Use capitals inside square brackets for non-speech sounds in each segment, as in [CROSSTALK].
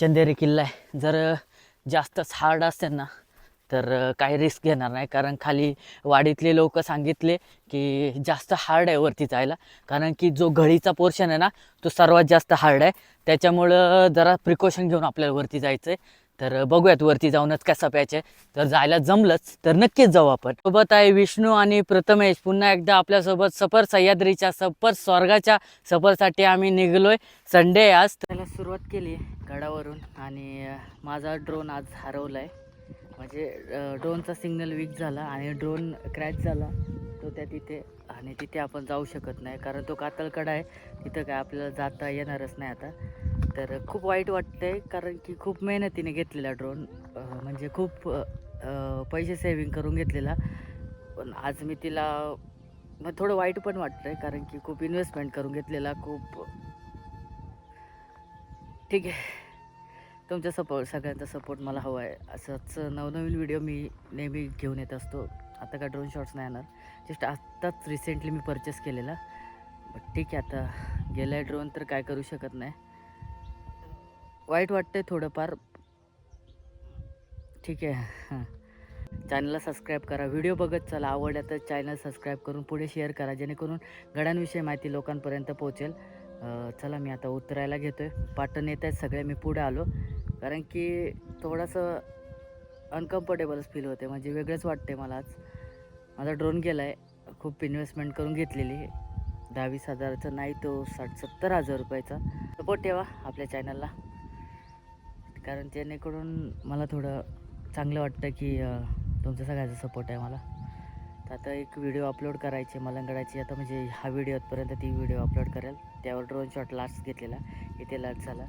चंदेरी किल्ला आहे. जर जास्तच हार्ड असेल ना तर काही रिस्क घेणार नाही. कारण खाली वाडीतले लोक सांगितले की जास्त हार्ड आहे वरती जायला. कारण की जो घळीचा पोर्शन आहे ना तो सर्वात जास्त हार्ड आहे. त्याच्यामुळं जरा प्रिकॉशन घेऊन आपल्याला वरती जायचं आहे तर बघूयात वरती जाऊनच कसा प्यायचं. तर जायला जमलंच तर नक्कीच जाऊ आपण. सोबत आहे विष्णू आणि प्रथमेश. पुन्हा एकदा आपल्यासोबत सफर सह्याद्रीच्या सफर स्वर्गाच्या सफरसाठी आम्ही निघलोय. संडे आज. त्याला सुरुवात केली गडावरून आणि माझा ड्रोन आज हरवला आहे म्हणजे ड्रोनचा सिग्नल वीक झाला आणि ड्रोन क्रॅच झाला. तो त्या तिथे आणि तिथे आपण जाऊ शकत नाही. कारण तो कातलकडा आहे. तिथं काय आपल्याला जाता येणारच नाही आता. तर खूप वाईट वाटतंय कारण की खूप मेहनतीने घेतलेला ड्रोन म्हणजे खूप पैसे सेविंग करून घेतलेला. पण आज मी तिला मग थोडं वाईट पण वाटतंय कारण की खूप इन्व्हेस्टमेंट करून घेतलेला खूप ठीक आहे. तुमचा सपोर्ट सगळ्यांचा सपोर्ट मला हवा आहे असंच नवनवीन व्हिडिओ मी नेहमी घेऊन येत असतो. आता काय ड्रोन शॉट्स नाही येणार. जस्ट आत्ताच रिसेंटली मी परचेस केलेला. बट ठीक आहे आता गेला आहे ड्रोन तर काय करू शकत नाही. वाईट वाटतंय थोडंफार. ठीक आहे. हां. चॅनलला सबस्क्राईब करा. व्हिडिओ बघत चला. आवडल्या तर चॅनल सबस्क्राईब करून पुढे शेअर करा. जेणेकरून घडांविषयी माहिती लोकांपर्यंत पोहोचेल. चला मी आता उतरायला घेतो आहे पाटण येत आहेत सगळे. मी पुढे आलो. कारण की थोडंसं अनकम्फर्टेबलच फील होते. म्हणजे वेगळंच वाटते मला आज. माझा ड्रोन गेला आहे खूप इन्व्हेस्टमेंट करून घेतलेली. दहा वीस हजाराचा नाही तो साठ सत्तर हजार रुपयाचा. सपोर्ट ठेवा आपल्या चॅनलला कारण जेणेकरून मला थोडं चांगलं वाटतं की तुमचा सगळ्याचा सपोर्ट आहे मला. तर आता एक व्हिडिओ अपलोड करायची मलंगडाची. आता म्हणजे हा व्हिडिओपर्यंत ती व्हिडिओ अपलोड करेल. त्यावर ड्रोन शॉट लास्ट घेतलेला. इथे लास्ट झाला.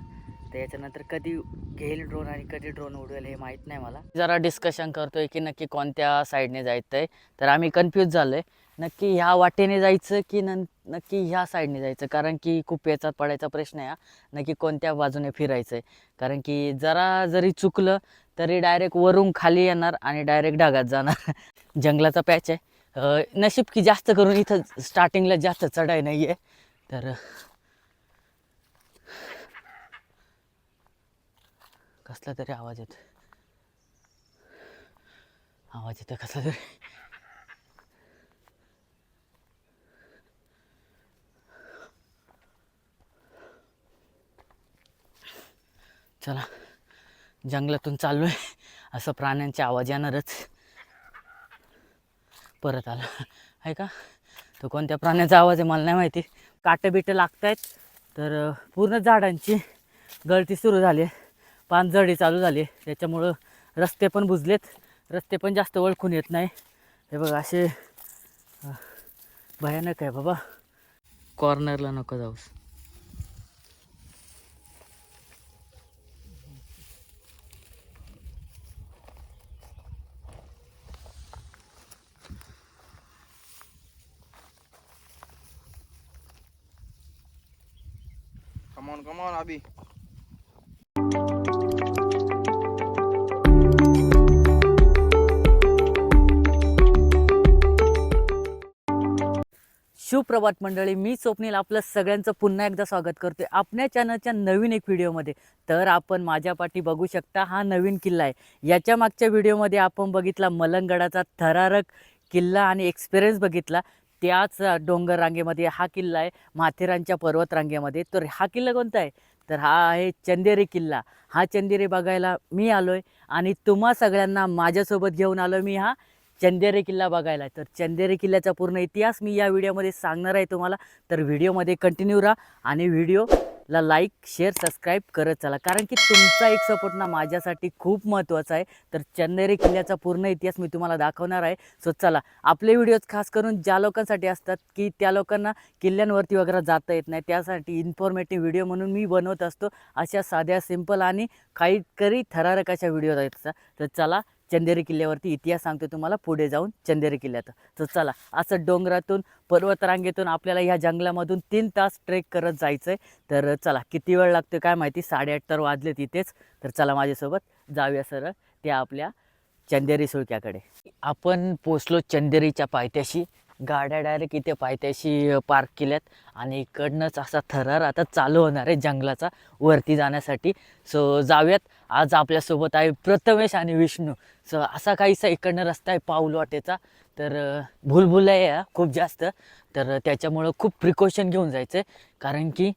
तर याच्यानंतर कधी घेईल ड्रोन आणि कधी ड्रोन उडवेल हे माहीत नाही मला. जरा डिस्कशन करतोय की नक्की कोणत्या साईडने जायचं आहे तर आम्ही कन्फ्यूज झालो आहे नक्की ह्या वाटेने जायचं की न नक्की ह्या साईडने जायचं? कारण की खूप याचा पडायचा प्रश्न आहे हा. नक्की कोणत्या बाजूने फिरायचं आहे कारण की जरा जरी चुकलं तरी डायरेक्ट वरून खाली येणार आणि डायरेक्ट ढगात जाणार. [LAUGHS] जंगलाचा पॅच आहे. नशीब की जास्त करून इथं स्टार्टिंगला जास्त चढाई नाही आहे तर कसला तरी आवाज येतो आवाज येतो कसला तरी. चला जंगलातून चाललो आहे असं प्राण्यांचे आवाज येणारच परत आला. आहे का? तो कोणत्या प्राण्याचा आवाज आहे मला नाही माहिती. काटे बिटं लागत आहेत तर पूर्ण झाडांची गळती सुरू झाली आहे. पानझडी चालू झाली आहे. त्याच्यामुळं रस्ते पण बुजलेत. रस्ते पण जास्त ओळखून येत नाही. हे बघा असे भयानक आहे बाबा. कॉर्नरला नको जाऊस. On, come on, Abhi. सुप्रभात मंडळी मी स्वप्नील आपलं सगळ्यांचं पुन्हा एकदा स्वागत करते आपल्या चॅनलच्या नवीन एक व्हिडिओमध्ये. तर आपण माझ्या पाठी बघू शकता हा नवीन किल्ला आहे. याच्या मागच्या व्हिडिओमध्ये आपण बघितला मलंगडाचा थरारक किल्ला आणि एक्सपिरियन्स बघितला. त्याच डोंगर रांगेमध्ये हा किल्ला आहे माथेरानच्या पर्वत रांगेमध्ये. तर हा किल्ला कोणता आहे? तर हा आहे चंदेरी किल्ला. हा चंदेरी बघायला मी आलो आहे आणि तुम्हा सगळ्यांना माझ्यासोबत घेऊन आलो मी हा चंदेरी किल्ला बघायला. तर चंदेरी किल्ल्याचा पूर्ण इतिहास मी या व्हिडिओमध्ये सांगणार आहे तुम्हाला. तर व्हिडिओमध्ये कंटिन्यू राहा आणि व्हिडिओ ला लाईक शेअर सबस्क्राईब करत चला. कारण की तुमचा एक सपोर्ट ना माझ्यासाठी खूप महत्त्वाचा आहे. तर चंदेरी किल्ल्याचा पूर्ण इतिहास मी तुम्हाला दाखवणार आहे. सो चला. आपले व्हिडिओज खास करून ज्या लोकांसाठी असतात की त्या लोकांना किल्ल्यांवरती वगैरे जाता येत नाही. त्यासाठी इन्फॉर्मेटिव्ह व्हिडिओ म्हणून मी बनवत असतो. अशा साध्या सिंपल आणि काहीतरी थरारक अशा व्हिडिओ आहेत. तर चला चंदेरी किल्ल्यावरती इतिहास सांगतो तुम्हाला पुढे जाऊन चंदेरी किल्ल्यात. तर चला असं डोंगरातून पर्वतरांगेतून आपल्याला ह्या जंगलामधून तीन तास ट्रेक करत जायचं आहे तर चला किती वेळ लागतो काय माहिती? साडेआठ तर वाजले तिथेच तर चला माझ्यासोबत जाऊया सरळ त्या आपल्या चंदेरी सुळक्याकडे. आपण पोचलो चंदेरीच्या पायथ्याशी. गाड्या डायरेक्ट इथे पायथ्याशी पार्क केल्यात. आणि इकडनंच असा थरार आता चालू होणार आहे जंगलाचा वरती जाण्यासाठी. सो जाऊयात. आज आपल्यासोबत आहे प्रथमेश आणि विष्णू. सो असा काहीसा इकडनं रस्ता आहे पाऊल वाटेचा. तर भूलभुल आहे खूप जास्त. तर त्याच्यामुळं खूप प्रिकॉशन घेऊन जायचं आहे कारण की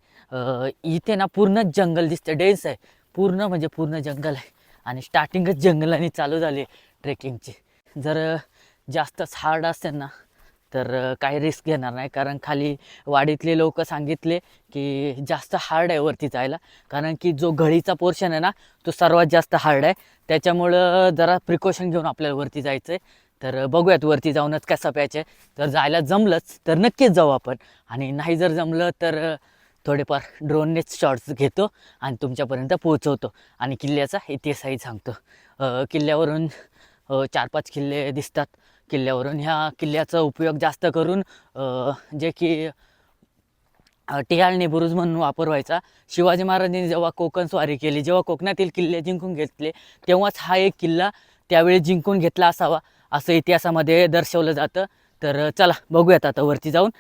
इथे ना पूर्ण जंगल दिसतं डेन्स आहे. पूर्ण म्हणजे पूर्ण जंगल आहे. आणि स्टार्टिंगच जंगलाने चालू झाली ट्रेकिंगची जर जास्तच हार्ड असेल ना तर काही रिस्क घेणार नाही. कारण खाली वाडीतले लोक सांगितले की जास्त हार्ड आहे वरती जायला. कारण की जो घडीचा पोर्शन आहे ना तो सर्वात जास्त हार्ड आहे. त्याच्यामुळं जरा प्रिकॉशन घेऊन आपल्याला वरती जायचं आहे तर बघूयात वरती जाऊनच कसा प्यायचं आहे. जर जायला जमलंच तर नक्कीच जाऊ आपण. आणि नाही जर जमलं तर थोडेफार ड्रोननेच शॉर्ट्स घेतो आणि तुमच्यापर्यंत पोहोचवतो. आणि किल्ल्याचा इतिहासही सांगतो. किल्ल्यावरून चार पाच किल्ले दिसतात. किल्ल्यावरून. ह्या किल्ल्याचा उपयोग जास्त करून जे की अ, टिहाळणी बुरुज म्हणून वापर व्हायचा शिवाजी महाराजांनी जेव्हा कोकण स्वारी केली जेव्हा कोकणातील किल्ले जिंकून घेतले तेव्हाच हा एक किल्ला त्यावेळी जिंकून घेतला असावा असं इतिहासामध्ये दर्शवलं जातं. तर चला बघूयात आता वरती जाऊन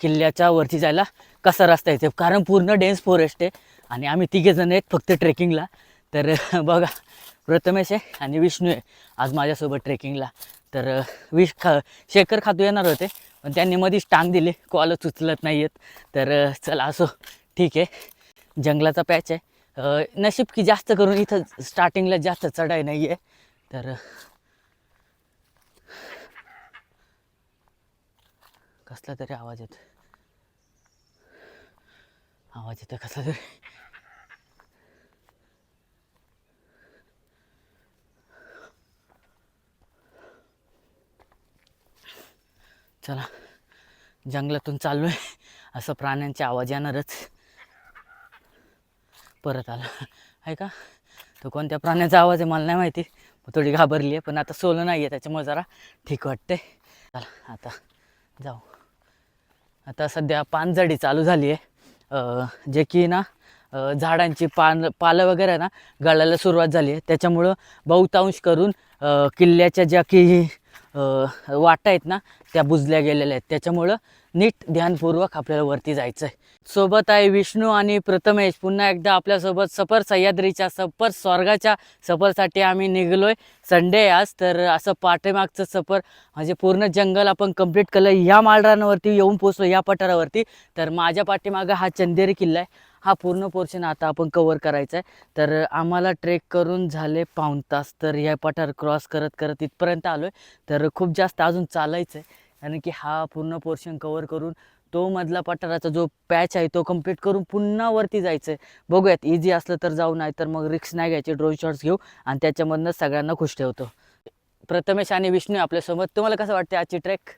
किल्ल्याच्या वरती जायला कसा रस्ता येते कारण पूर्ण डेन्स फॉरेस्ट आहे आणि आम्ही तिघेजण आहेत फक्त ट्रेकिंगला तर [LAUGHS] बघा प्रथमेश आहे आणि विष्णू आहे आज माझ्यासोबत ट्रेकिंगला तर विष खा शेखर खातू येणार होते. पण त्यांनी मध्येच टांग दिली. कॉलच उचलत नाही आहेत तर चला असो. ठीक आहे. जंगलाचा पॅच आहे. नशीब की जास्त करून इथं स्टार्टिंगला जास्त चढाई नाही आहे तर कसला तरी आवाज येतो आवाज येतो कसला तरी. चला जंगलातून चाललो आहे असं प्राण्यांचे आवाज येणारच परत आला. आहे का? तो कोणत्या प्राण्याचा आवाज आहे मला नाही माहिती. थोडी घाबरली आहे पण आता सोलं नाही आहे त्याच्यामुळे जरा ठीक वाटते चला आता जाऊ. आता सध्या पानझडी चालू झाली आहे जे की ना झाडांची पान पालं वगैरे आहे ना गळायला सुरुवात झाली आहे त्याच्यामुळं बहुतांश करून किल्ल्याच्या ज्या की वाटा आहेत ना त्या बुजल्या गेलेल्या आहेत. त्याच्यामुळं नीट ध्यानपूर्वक आपल्याला वरती जायचं आहे सोबत आहे विष्णू आणि प्रथमेश. पुन्हा एकदा आपल्यासोबत सफर सह्याद्रीच्या सफर स्वर्गाच्या सफरसाठी आम्ही निघलोय. संडे आज तर असं पाठीमागचं सफर म्हणजे पूर्ण जंगल आपण कंप्लीट केलं या माळरानावरती येऊन पोचलो या पठारावरती. तर माझ्या पाठीमागं हा चंदेरी किल्ला आहे. हा पूर्ण पोर्शन आता आपण कवर करायचा आहे तर आम्हाला ट्रेक करून झाले पाऊण तास. तर या पठार क्रॉस करत करत इथपर्यंत आलो आहे तर खूप जास्त अजून चालायचं आहे कारण की हा पूर्ण पोर्शन कवर करून तो मधला पठाराचा जो पॅच आहे तो कंप्लीट करून पुन्हा वरती जायचं आहे बघूयात इझी असलं तर जाऊ नाही तर मग रिक्स नाही घ्यायचे ड्रोन शॉट्स घेऊ आणि त्याच्यामधनं सगळ्यांना खुश ठेवतो. प्रथमेश आणि विष्णू आपल्यासोबत तुम्हाला कसं वाटते आजची ट्रेक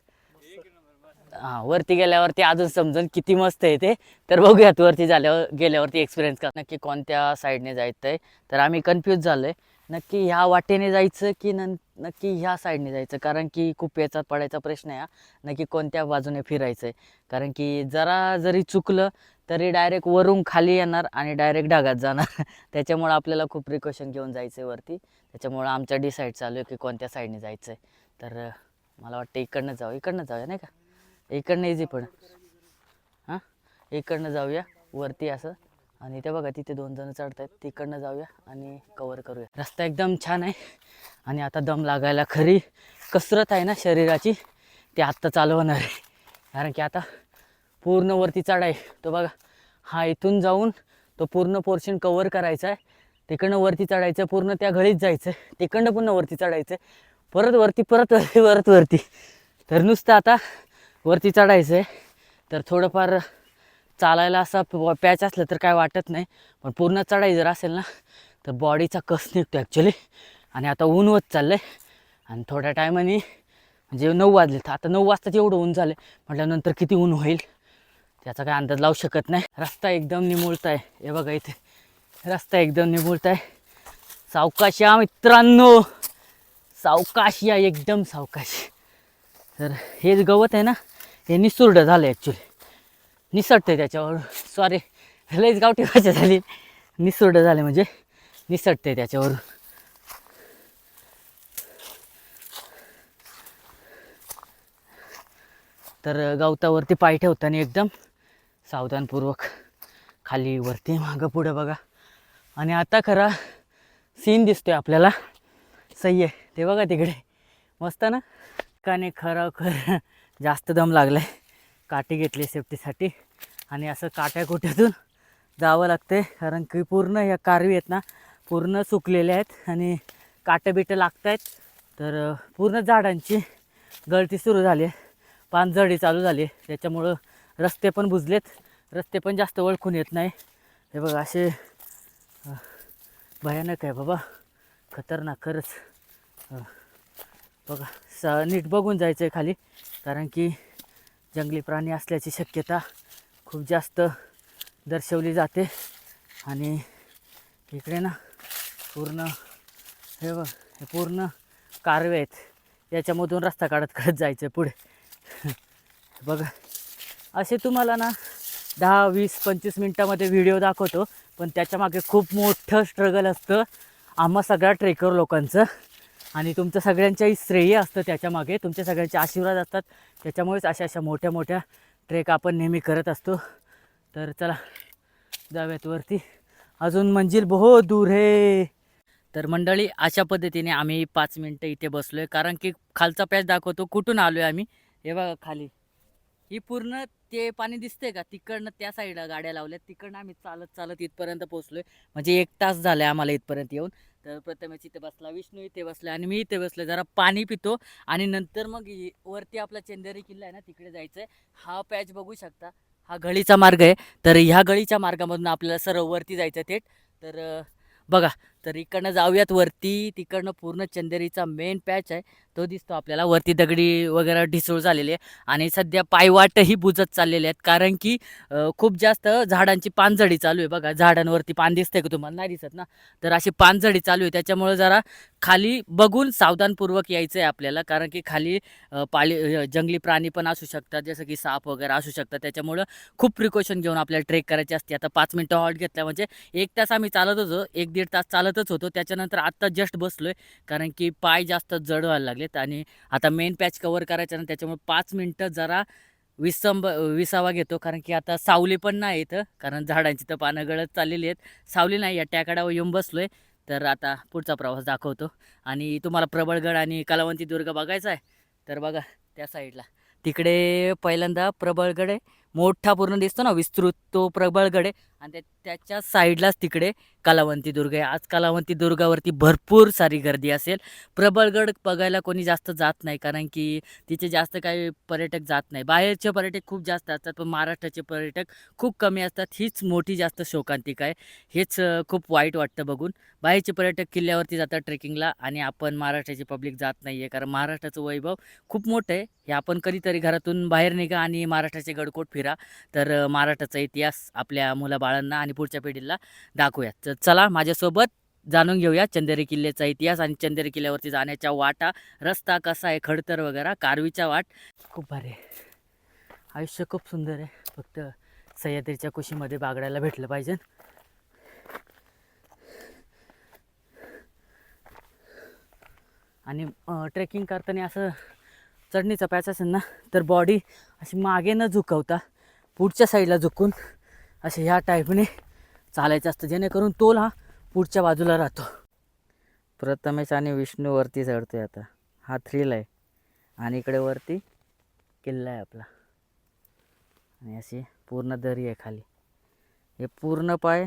हां वरती गेल्यावरती अजून समजून किती मस्त आहे ते. तर बघूयात वरती झाल्यावर गेल्यावरती एक्सपिरियन्स का नक्की कोणत्या साईडने जायचं आहे तर आम्ही कन्फ्यूज झालो आहे नक्की ह्या वाटेने जायचं की न नक्की ह्या साईडने जायचं? कारण की खूप याचा पडायचा प्रश्न आहे हा. नक्की कोणत्या बाजूने फिरायचं आहे कारण की जरा जरी चुकलं तरी डायरेक्ट वरून खाली येणार आणि डायरेक्ट ढगात जाणार. [LAUGHS] त्याच्यामुळं आपल्याला खूप प्रिकॉशन घेऊन जायचं आहे वरती. त्याच्यामुळं आमचा डिसाईड चालू आहे की कोणत्या साईडने जायचं आहे तर मला वाटतं इकडनं जाऊ इकडनं जाऊया नाही का? इकडनं इझी पण हां? इकडनं जाऊया वरती असं. आणि ते बघा तिथे दोन जण चढत आहेत तिकडनं जाऊया आणि कवर करूया. रस्ता एकदम छान आहे. आणि आता दम लागायला खरी कसरत आहे ना शरीराची. ते आत्ता चालवणार आहे. कारण की आता पूर्ण वरती चढाय तो बघा हा इथून जाऊन तो पूर्ण पोर्शन कवर करायचा आहे. तिकडनं वरती चढायचं पूर्ण त्या घळीत जायचं. तिकडनं पुन्हा वरती चढायचं. परत वरती परत वरती परत वरती. तर नुसतं आता वरती चढायचं आहे. तर थोडंफार चालायला असा पॅच असलं तर काय वाटत नाही. पण पूर्ण चढाई जर असेल ना तर बॉडीचा कस निघतो ॲक्च्युली आणि आता ऊन होत चाललं आहे आणि थोड्या टायमाने म्हणजे नऊ वाजले तर आता नऊ वाजताच एवढं ऊन झालं म्हटल्यानंतर किती ऊन होईल? त्याचा काय अंदाज लावू शकत नाही. रस्ता एकदम निमुळता आहे हे बघा इथे. रस्ता एकदम निमुळता आहे सावकाश या मित्रांनो. सावकाश या एकदम सावकाश. तर हे जे गवत आहे ना हे निसुरडं झालं ॲक्च्युली निसटते त्याच्यावर. सॉरी लईच गावठी भाषा झाली. निसरडं झाले म्हणजे. निसटते त्याच्यावर. तर गवतावरती पाय ठेवताना एकदम सावधानपूर्वक खाली वरती मागं पुढं बघा. आणि आता खरा सीन दिसतोय आपल्याला. सही आहे. ते बघा तिकडे. मस्त ना? काने खरं जास्त दम लागला आहे काठी घेतली सेफ्टीसाठी. आणि असं काट्या कुट्यातून जावं लागते कारण की पूर्ण ह्या कारवी आहेत ना पूर्ण सुकलेल्या आहेत आणि काटं बिटं लागत आहेत तर पूर्ण झाडांची गळती सुरू झाली आहे पानझडी चालू झाली आहे त्याच्यामुळं रस्ते पण बुजलेत. रस्ते पण जास्त ओळखून येत नाही. हे बघा असे भयानक आहे बाबा. खतरनाक खरंच बघा स नीट बघून जायचं आहे खाली कारण की जंगली प्राणी असल्याची शक्यता खूप जास्त दर्शवली जाते. आणि इकडे ना पूर्ण हे बघ हे पूर्ण कारवे आहेत. याच्यामधून रस्ता काढत काढत जायचं आहे पुढे. बघा असे तुम्हाला ना दहा वीस पंचवीस मिनटामध्ये व्हिडिओ दाखवतो. पण त्याच्यामागे खूप मोठं स्ट्रगल असतं. आम्हा सगळ्या ट्रेकर लोकांचं. आणि तुमचं सगळ्यांच्याही श्रेय असतं त्याच्यामागे तुमच्या सगळ्यांचे आशीर्वाद असतात. त्याच्यामुळेच अशा अशा मोठ्या मोठ्या ट्रेक आपण नेहमी करत असतो. तर चला जाऊयात वरती. अजून मंजिल बहुत दूर हे. तर मंडळी अशा पद्धतीने आम्ही पाच मिनटं इथे बसलो आहे कारण की खालचा पॅच दाखवतो. कुठून आलो आहे आम्ही? हे बघा खाली. ही पूर्ण ते पाणी दिसतंय का? तिकडनं त्या साईडला गाड्या लावल्यात. तिकडनं आम्ही चालत चालत इथपर्यंत पोहोचलोय. म्हणजे एक तास झालाय आम्हाला इथपर्यंत येऊन. तर प्रथमेश इथे बसला विष्णू इथे बसला आणि मी इथे बसलो. जरा पाणी पितो आणि नंतर मग वरती आपला चंदेरी किल्ला आहे ना तिकडे जायचं आहे हा पॅच बघू शकता. हा गळीचा मार्ग आहे. तर ह्या गळीच्या मार्गामधून आपल्याला सर्व वरती जायचं आहे थेट. तर बघा तर इकडनं जाऊयात वरती. तिकडनं पूर्ण चंदेरीचा मेन पॅच आहे. तो दिसतो आपल्याला. वरती दगडी वगैरे ढिसूळ झालेली आहे. आणि सध्या पायवाटही बुजत चाललेले आहेत. कारण की खूप जास्त झाडांची पानझडी चालू आहे बघा. झाडांवरती पान दिसतंय का तुम्हाला? नाही दिसत ना? तर अशी पानझडी चालू आहे. त्याच्यामुळे जरा खाली बघून सावधानपूर्वक यायचं आहे आपल्याला. कारण की खाली पाळी जंगली प्राणी पण असू शकतात. जसं की साप वगैरे असू शकतात. त्याच्यामुळं खूप प्रिकॉशन घेऊन आपल्याला ट्रेक करायची असते. आता पाच मिनटं हॉल्ट घेतल्या म्हणजे एक तास आम्ही चालत होतो. एक दीड तास चालत चालतच होतो. त्याच्यानंतर आत्ता जस्ट बसलोय. कारण की पाय जास्त जड व्हायला लागलेत आणि आता मेन पॅच कवर करायचा ना त्याच्यामुळे पाच मिनटं जरा विसंब विसावा घेतो. कारण की आता सावली पण नाही इथं. कारण झाडांची तर पानं गळत चाललेली आहेत. सावली नाही या टॅकडावर येऊन बसलोय. तर आता पुढचा प्रवास दाखवतो. आणि तुम्हाला प्रबळगड आणि कलावंती दुर्ग बघायचा आहे? तर बघा त्या साईडला तिकडे पहिल्यांदा प्रबळगड आहे. मोठा पूर्ण दिसतो ना विस्तृत तो प्रबळगड. आहे आणि त्या त्याच्या साईडलाच तिकडे कलावंती दुर्ग आहे. आज कलावंती दुर्गावरती भरपूर सारी गर्दी असेल. प्रबळगड बघायला कोणी जास्त जात नाही कारण की तिथे जास्त काही पर्यटक जात नाही. बाहेरचे पर्यटक खूप जास्त असतात पण महाराष्ट्राचे पर्यटक खूप कमी असतात. हीच मोठी जास्त शोकांतिका आहे. हेच खूप वाईट वाटतं बघून. बाहेरचे पर्यटक किल्ल्यावरती जातात ट्रेकिंगला आणि आपण महाराष्ट्राची पब्लिक जात नाही आहे कारण महाराष्ट्राचं वैभव खूप मोठं आहे. हे आपण कधीतरी घरातून बाहेर निघा आणि महाराष्ट्राचे गडकोट फिरा. तर महाराष्ट्राचा इतिहास आपल्या मुलाबाळांना आणि पुढच्या पिढीला दाखवूयात. तर चला माझ्यासोबत जाणून घेऊया चंदेरी किल्ल्याचा इतिहास आणि चंदेरी किल्ल्यावरती जाण्याच्या वाटा रस्ता कसा आहे खडतर वगैरे कारवीच्या वाट. खूप भारी आहे. आयुष्य खूप सुंदर आहे. फक्त सह्याद्रीच्या कुशीमध्ये बागडायला भेटलं पाहिजे. आणि ट्रेकिंग करताना असं चढणीचा पॅच असेल ना तर बॉडी अशी मागे न झुकवता पुढच्या साईडला झुकून असे ह्या टाईपने चालायचं असतं. जेणेकरून तोल हा पुढच्या बाजूला राहतो. प्रथमेश आणि विष्णू वरती चढतोय आता. हा थ्रील आहे. आणि इकडे वरती किल्ला आहे आपला. आणि अशी पूर्ण दरी आहे खाली. हे पूर्ण पाय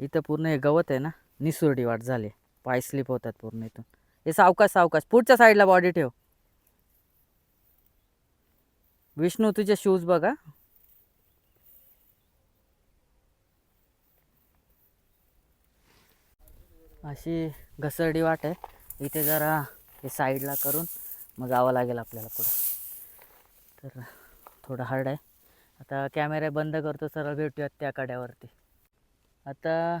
इथं पूर्ण हे गवत आहे ना निसुरडी वाट झाली. पाय स्लिप होतात पूर्ण इथून. हे सावकाश सावकाश. पुढच्या साईडला बॉडी ठेव. विष्णू तुझे शूज बघा. अशी घसरडी वाट आहे. इथे जरा हे साईडला करून मग जावं लागेल आपल्याला पुढं. तर थोडं हार्ड आहे. आता कॅमेरा बंद करतो सरळ भेटूयात त्या कड्यावरती. आता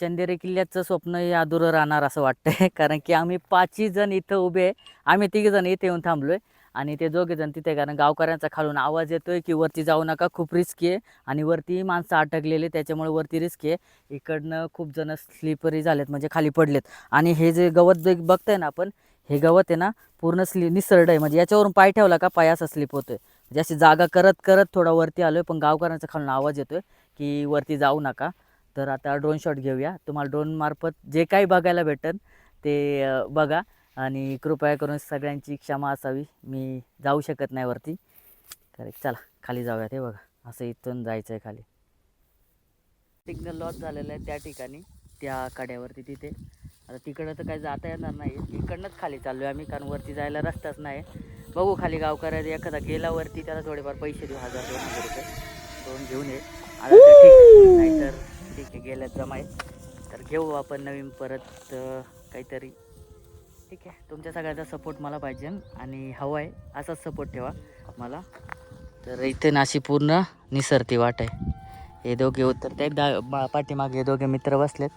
चंदेरी किल्ल्याचं स्वप्नही अधुरं राहणार असं वाटतंय. [LAUGHS] कारण की आम्ही पाचही जण इथं उभे आहे. आम्ही तिघी जण इथे येऊन थांबलो आहे आणि ते दोघे जण तिथे कारण गावकऱ्यांचा खालून आवाज येतोय की वरती जाऊ नका खूप रिस्की आहे. आणि वरती माणसं अटकलेली त्याच्यामुळे वरती रिस्की आहे. इकडनं खूप जण स्लिपरी झालेत म्हणजे खाली पडलेत. आणि हे जे गवत जे बघताय ना आपण हे गवत आहे ना पूर्ण स्ली निसरड आहे. म्हणजे याच्यावरून पाय ठेवला का पाय असा स्लिप होतोय. म्हणजे अशी जागा करत करत थोडा वरती आलो आहे पण गावकऱ्यांचा खालून आवाज येतो आहे की वरती जाऊ नका. तर आता ड्रोन शॉट घेऊया. तुम्हाला ड्रोन मार्फत जे काही बघायला भेटेल ते बघा. आणि कृपया करून सगळ्यांची क्षमा असावी. मी जाऊ शकत नाही वरती. करेक्ट चला खाली जाऊयात ते बघा. असं इथून जायचं आहे खाली. सिग्नल लॉस झालेलं आहे त्या ठिकाणी त्या कड्यावरती तिथे. आता तिकडं तर काही जाता येणार नाही. इकडनंच खाली चाललो आहे आम्ही कारण वरती जायला रस्ताच नाही. बघू खाली गावकऱ्या एखादा गेला वरती त्याला थोडेफार पैसे देऊ हजार दोन हजार रुपये. दोन घेऊन ये. आता तर ठीक नाही तर ठीक आहे गेल्यात जमाय तर घेऊ आपण नवीन परत काहीतरी. ठीक आहे. तुमच्या सगळ्यांचा सपोर्ट मला पाहिजे आणि हवा आहे असाच सपोर्ट ठेवा मला. तर इथे नाशी पूर्ण निसरती वाट आहे. हे दोघे उत्तर ते दा बा- पाठीमागे हे दोघे मित्र बसलेत.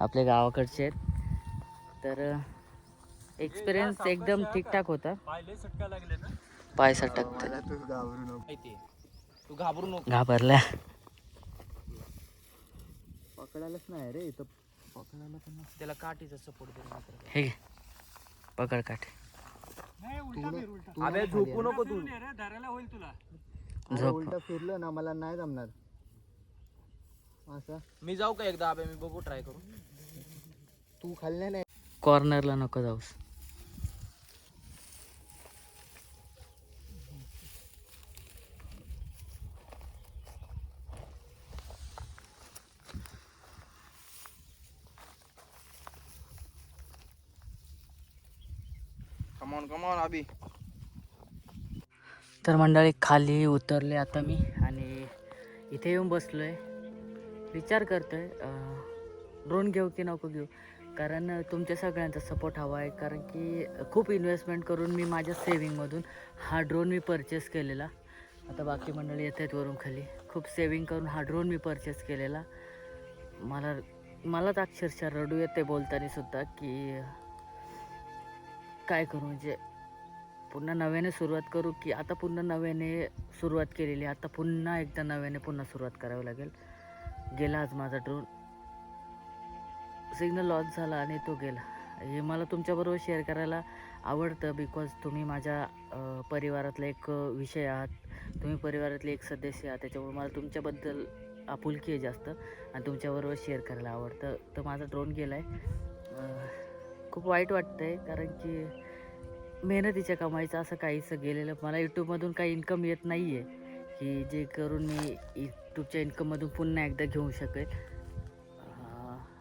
आपल्या गावाकडचे आहेत. तर एक्सपिरियन्स एकदम ठीकठाक होता. पाय सटकत तू घाबरू नको. घाबरल्या पकडायलाच नाही रे इथं पकडायला पण त्याला काठीचा सपोर्ट हे पकड काठ. अबे झोपू नको तू. झोप. उलट फिरलं ना मला नाही जमणार. असं? मी जाऊ का एकदा अबे मी बघू ट्राय करू तू खाल्ले नाही. कॉर्नरला नको जाऊस. तर मंडळी खाली उतरले आता मी आणि इथे येऊन बसलो आहे विचार करतो आहे ड्रोन घेऊ की नको घेऊ? कारण तुमच्या सगळ्यांचा सपोर्ट हवा आहे. कारण की खूप इन्व्हेस्टमेंट करून मी माझ्या सेविंगमधून हा ड्रोन मी परचेस केलेला. आता बाकी मंडळी येत आहेत वरून खाली. खूप सेविंग करून हा ड्रोन मी परचेस केलेला. मला मला तर अक्षरशः रडू येते बोलताना सुद्धा की काय करू? म्हणजे पुन्हा नव्याने सुरुवात करू की आता पुन्हा नव्याने सुरुवात केलेली आता पुन्हा एकदा नव्याने पुन्हा सुरुवात करावी लागेल. गेला आज माझा ड्रोन सिग्नल लॉस झाला आणि तो गेला. हे मला तुमच्याबरोबर शेअर करायला आवडतं बिकॉज तुम्ही माझ्या परिवारातला एक विषय आहात. तुम्ही परिवारातले एक सदस्य आहात. त्याच्यामुळे मला तुमच्याबद्दल आपुलकी आहे जास्त आणि तुमच्याबरोबर शेअर करायला आवडतं. तर माझा ड्रोन गेला आहे खूप वाईट वाटतं आहे कारण की मेहनतीच्या कमाईचं असं काहीसं गेलेलं. मला यूट्यूबमधून काही इन्कम येत नाही आहे की जे करून मी यूट्यूबच्या इन्कममधून पुन्हा एकदा घेऊ शकेल.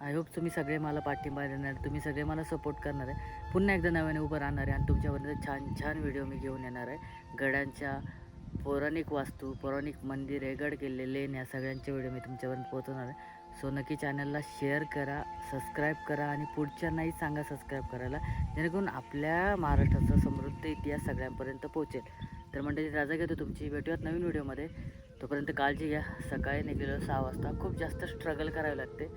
आय होप तुम्ही सगळे मला पाठिंबा देणार तुम्ही सगळे मला सपोर्ट करणार आहे. पुन्हा एकदा नव्याने उभं राहणार आहे आणि तुमच्यापर्यंत छान छान व्हिडिओ मी घेऊन येणार आहे. गडांच्या पौराणिक वास्तू पौराणिक मंदिरे गड किल्ले लेन या सगळ्यांचे व्हिडिओ मी तुमच्यापर्यंत पोहोचवणार आहे. सो नक्की चॅनलला शेअर करा सबस्क्राईब करा आणि पुढच्यांनाही सांगा सबस्क्राईब करायला जेणेकरून आपल्या महाराष्ट्राचा समृद्ध इतिहास सगळ्यांपर्यंत पोहोचेल. तर म्हणजे राजा घेतो तुमची. भेटूयात नवीन व्हिडिओमध्ये. तोपर्यंत काळजी घ्या. सकाळी निघलेलो सहा वाजता. खूप जास्त स्ट्रगल करावे लागते.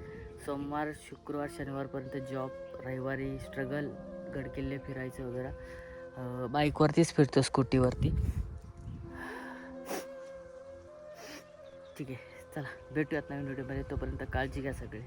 सोमवार शुक्रवार शनिवारपर्यंत जॉब रविवारी स्ट्रगल गडकिल्ले फिरायचं वगैरे. बाईकवरतीच फिरतो स्कूटीवरती ठीक आहे. चला भेटूयात नवीन व्हिडिओमध्ये तोपर्यंत काळजी घ्या सगळी.